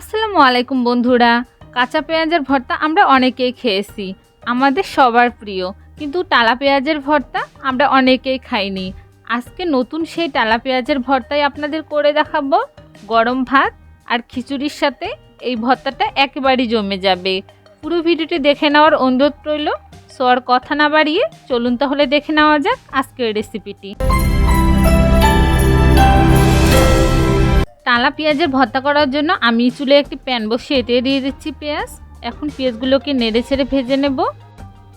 আসসালামু আলাইকুম বন্ধুরা। কাঁচা পেঁয়াজের ভর্তা আমরা অনেকেই খেয়েছি। আমাদের সবার প্রিয়। কিন্তু টালা পেঁয়াজের ভর্তা আমরা অনেকেই খাইনি। আজকে নতুন সেই টালা পেঁয়াজের ভর্তাই আপনাদের করে দেখাবো। গরম ভাত আর খিচুড়ির সাথে এই ভর্তাটা একেবারেই জমে যাবে। পুরো ভিডিওটি দেখে নেওয়ার অনুরোধ রইল। সো আর কথা না বাড়িয়ে চলুন তাহলে দেখে নেওয়া যাক আজকের রেসিপিটি টালা পেঁয়াজের ভর্তা করার জন্য আমি চুলে একটি প্যান বসিয়ে এতে দিয়ে দিচ্ছি পেঁয়াজ। এখন পেঁয়াজগুলোকে নেড়ে ছেড়ে ভেজে নেব।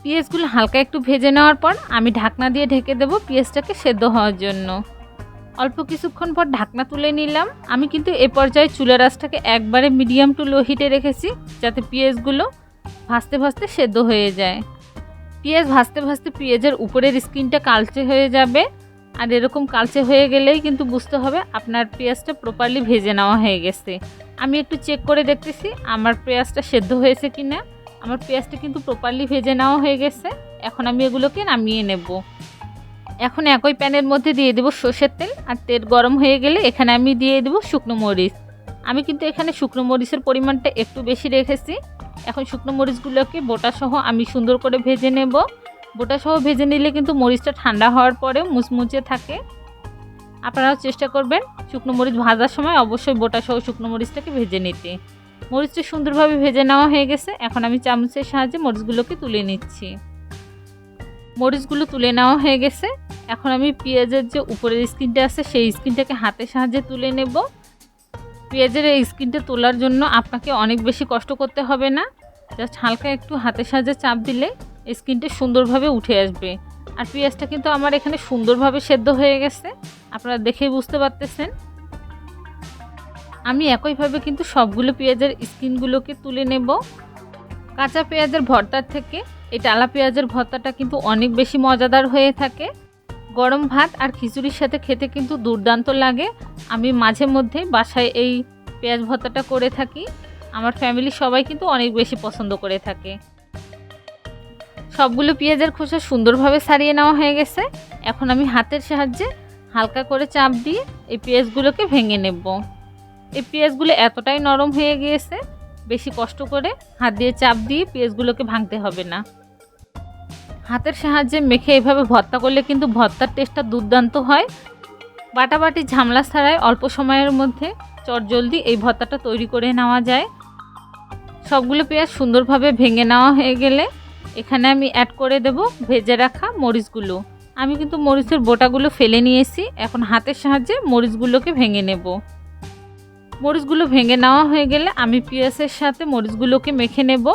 পেঁয়াজগুলো হালকা একটু ভেজে নেওয়ার পর আমি ঢাকনা দিয়ে ঢেকে দেবো পেঁয়াজটাকে সেদ্ধ হওয়ার জন্য। অল্প কিছুক্ষণ পর ঢাকনা তুলে নিলাম। আমি কিন্তু এ পর্যায়ে চুলের আঁচটাকে একবারে মিডিয়াম টু লো হিটে রেখেছি যাতে পেঁয়াজগুলো ভাজতে ভাজতে সেদ্ধ হয়ে যায়। পেঁয়াজ ভাজতে ভাজতে পেঁয়াজের উপরের স্কিনটা কালচে হয়ে যাবে। আর এরকম কালচে হয়ে গেলেই কিন্তু বুঝতে হবে আপনার পেঁয়াজটা প্রপারলি ভেজে নেওয়া হয়ে গেছে। আমি একটু চেক করে দেখতেছি, আমার পেঁয়াজটা সেদ্ধ হয়েছে কি না আমার পেঁয়াজটা কিন্তু প্রপারলি ভেজে নেওয়া হয়ে গেছে। এখন আমি এগুলোকে নামিয়ে নেব। এখন একই প্যানের মধ্যে দিয়ে দেবো সর্ষের তেল, আর তেল গরম হয়ে গেলে এখানে আমি দিয়ে দেবো শুকনো মরিচ। আমি কিন্তু এখানে শুকনো মরিচের পরিমাণটা একটু বেশি রেখেছি। এখন শুকনো মরিচগুলোকে বোটাসহ আমি সুন্দর করে ভেজে নেব। বোটা সহ ভেজে নিলে কিন্তু মরিচটা ঠান্ডা হওয়ার পরেও মুচমুচে থাকে। আপনারাও চেষ্টা করবেন শুকনো মরিচ ভাজার সময় অবশ্যই বোটা সহ শুকনো মরিচটাকে ভেজে নিতে। মরিচটা সুন্দরভাবে ভেজে নেওয়া হয়ে গেছে। এখন আমি চামচের সাহায্যে মরিচগুলোকে তুলে নিচ্ছি। মরিচগুলো তুলে নেওয়া হয়ে গেছে। এখন আমি পেঁয়াজের যে উপরের স্কিনটা আছে, সেই স্কিনটাকে হাতের সাহায্যে তুলে নেব। পেঁয়াজের এই স্কিনটা তোলার জন্য আপনাকে অনেক বেশি কষ্ট করতে হবে না। জাস্ট হালকা একটু হাতের সাহায্যে চাপ দিলে স্কিনটা সুন্দরভাবে উঠে আসবে। আর পেঁয়াজটা কিন্তু আমার এখানে সুন্দরভাবে সেদ্ধ হয়ে গেছে। আপনারা দেখেই বুঝতে পারতেছেন। আমি একইভাবে কিন্তু সবগুলো পেঁয়াজের স্কিনগুলোকে তুলে নেব। কাঁচা পেঁয়াজের ভর্তার থেকে এই টালা পেঁয়াজের ভর্তাটা কিন্তু অনেক বেশি মজাদার হয়ে থাকে। গরম ভাত আর খিচুড়ির সাথে খেতে কিন্তু দুর্দান্ত লাগে। আমি মাঝে মধ্যে বাসায় এই পেঁয়াজ ভর্তাটা করে থাকি। আমার ফ্যামিলির সবাই কিন্তু অনেক বেশি পছন্দ করে থাকে। সবগুলো পেঁয়াজের খোসা সুন্দরভাবে সারিয়ে নেওয়া হয়ে গেছে। এখন আমি হাতের সাহায্যে হালকা করে চাপ দিয়ে এই পেঁয়াজগুলোকে ভেঙে নেব। এই পেঁয়াজগুলো এতটাই নরম হয়ে গিয়েছে, বেশি কষ্ট করে হাত দিয়ে চাপ দিয়ে পেঁয়াজগুলোকে ভাঙতে হবে না। হাতের সাহায্যে মেখে এভাবে ভর্তা করলে কিন্তু ভর্তার টেস্টটা দুর্দান্ত হয়। বাটাবাটি ঝামলা ছাড়াই অল্প সময়ের মধ্যে চটজলদি এই ভর্তাটা তৈরি করে নেওয়া যায়। সবগুলো পেঁয়াজ সুন্দরভাবে ভেঙে নেওয়া হয়ে গেলে এখানে আমি অ্যাড করে দেব ভেজে রাখা মরিচগুলো। আমি কিন্তু মরিচের বোটাগুলো ফেলে নিয়েছি, এখন হাতের সাহায্যে মরিচগুলোকে ভেঙে নেব। মরিচগুলো ভেঙে নেওয়া হয়ে গেলে আমি পেঁয়াজের সাথে মরিচগুলোকে মেখে নেব।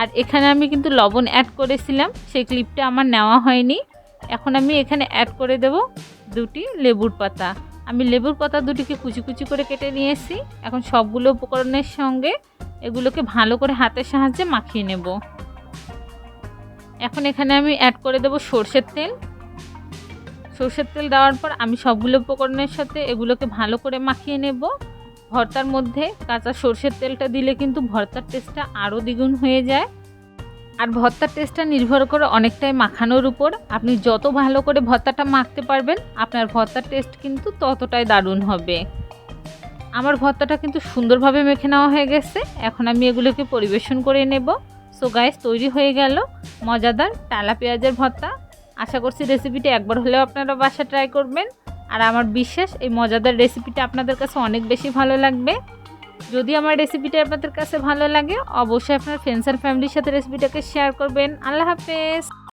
আর এখানে আমি কিন্তু লবণ অ্যাড করেছিলাম, সেই ক্লিপটা আমার নেওয়া হয়নি। এখন আমি এখানে অ্যাড করে দেব দুটি লেবুর পাতা। আমি লেবুর পাতা দুটিকে কুচি কুচি করে কেটে নিয়েছি। এখন সবগুলো উপকরণের সঙ্গে এগুলোকে ভালো করে হাতের সাহায্যে মাখিয়ে নেব। এখন এখানে আমি অ্যাড করে দেব সর্ষের তেল। সর্ষের তেল দেওয়ার পর আমি সবগুলো উপকরণের সাথে এগুলোকে ভালো করে মাখিয়ে নেব। ভর্তার মধ্যে কাঁচা সর্ষের তেলটা দিলে কিন্তু ভর্তার টেস্টটা আরও দ্বিগুণ হয়ে যায়। আর ভর্তার টেস্টটা নির্ভর করে অনেকটাই মাখানোর উপর। আপনি যত ভালো করে ভর্তাটা মাখতে পারবেন, আপনার ভর্তার টেস্ট কিন্তু ততটাই দারুণ হবে। আমার ভর্তাটা কিন্তু সুন্দরভাবে মেখে নেওয়া হয়ে গেছে। এখন আমি এগুলোকে পরিবেশন করে নেব। সো গাইস তৈরি হয়ে গেল মজাদার টালা পেঁয়াজের ভর্তা। আশা করছি রেসিপিটি একবার হলেও আপনারা বাসা ট্রাই করবেন। আর আমার বিশ্বাস এই মজাদার রেসিপিটা আপনাদের কাছে অনেক বেশি ভালো লাগবে। যদি আমার রেসিপিটা আপনাদের কাছে ভালো লাগে, অবশ্যই আপনার ফ্রেন্ডস আর ফ্যামিলির সাথে রেসিপিটাকে শেয়ার করবেন। আল্লাহ হাফেজ!